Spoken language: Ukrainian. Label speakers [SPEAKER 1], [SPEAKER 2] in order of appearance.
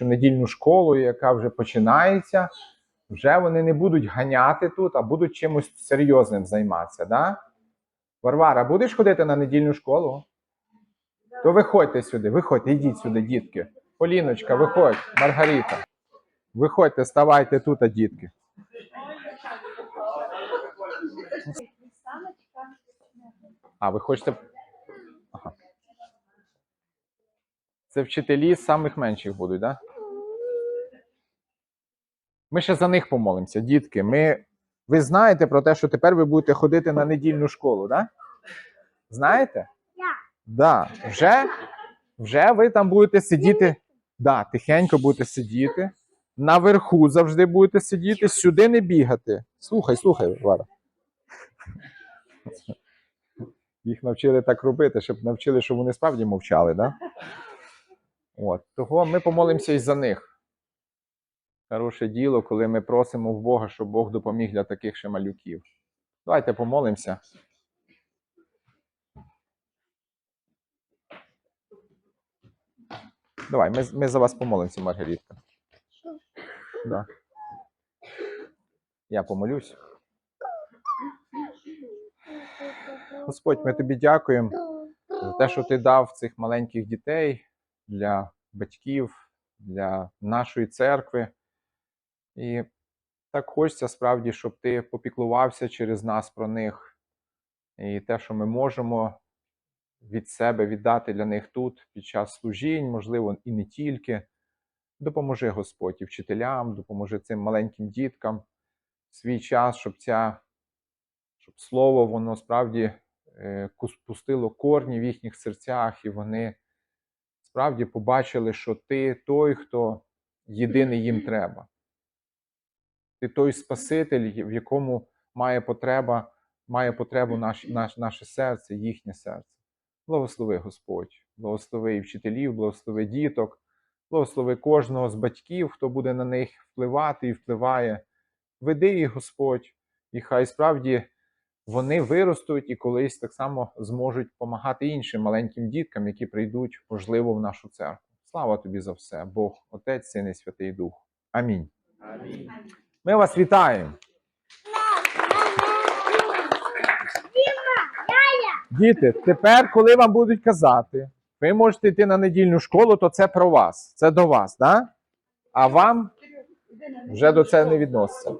[SPEAKER 1] що недільну школу, яка вже починається, вже вони не будуть ганяти тут, а будуть чимось серйозним займатися. Да? Варвара, будеш ходити на недільну школу? То виходьте сюди, виходьте, йдіть сюди, дітки. Поліночка, виходь, Маргарита. Виходьте, ставайте тут, а дітки. А, ви хочете. Ага. Це вчителі з самих менших будуть, так? Да? Ми ще за них помолимося, дітки. Ми... Ви знаєте про те, що тепер ви будете ходити на недільну школу, так? Да? Знаєте? Да. Вже, вже ви там будете сидіти. Да, тихенько будете сидіти. Наверху завжди будете сидіти, сюди не бігати. Слухай, слухай, Вара. Їх навчили так робити, щоб навчили, щоб вони справді мовчали, да? От. Того ми помолимося і за них. Хороше діло, коли ми просимо в Бога, щоб Бог допоміг для таких ще малюків. Давайте помолимося. Давай, ми, ми за вас помолимося, Маргарітка. Да. Я помолюсь. Господь, ми тобі дякуємо за те, що ти дав цих маленьких дітей для батьків, для нашої церкви. І так хочеться справді, щоб ти попіклувався через нас про них. І те, що ми можемо від себе віддати для них тут під час служінь, можливо, і не тільки. Допоможи Господь і вчителям, допоможи цим маленьким діткам свій час, щоб ця, щоб слово воно справді е, пустило корні в їхніх серцях, і вони справді побачили, що ти той, хто єдиний їм треба. Ти той Спаситель, в якому має потреба, має потребу наш, наш, наше серце, їхнє серце. Благослови Господь, благослови і вчителів, благослови діток, благослови кожного з батьків, хто буде на них впливати і впливає. Веди їх, Господь, і хай справді вони виростуть і колись так само зможуть допомагати іншим маленьким діткам, які прийдуть, можливо, в нашу церкву. Слава тобі за все, Бог, Отець, Син і Святий Дух. Амінь. Ми вас вітаємо. Діти, тепер, коли вам будуть казати, ви можете йти на недільну школу, то це про вас, це до вас, да? а вам вже до цього не відноситься.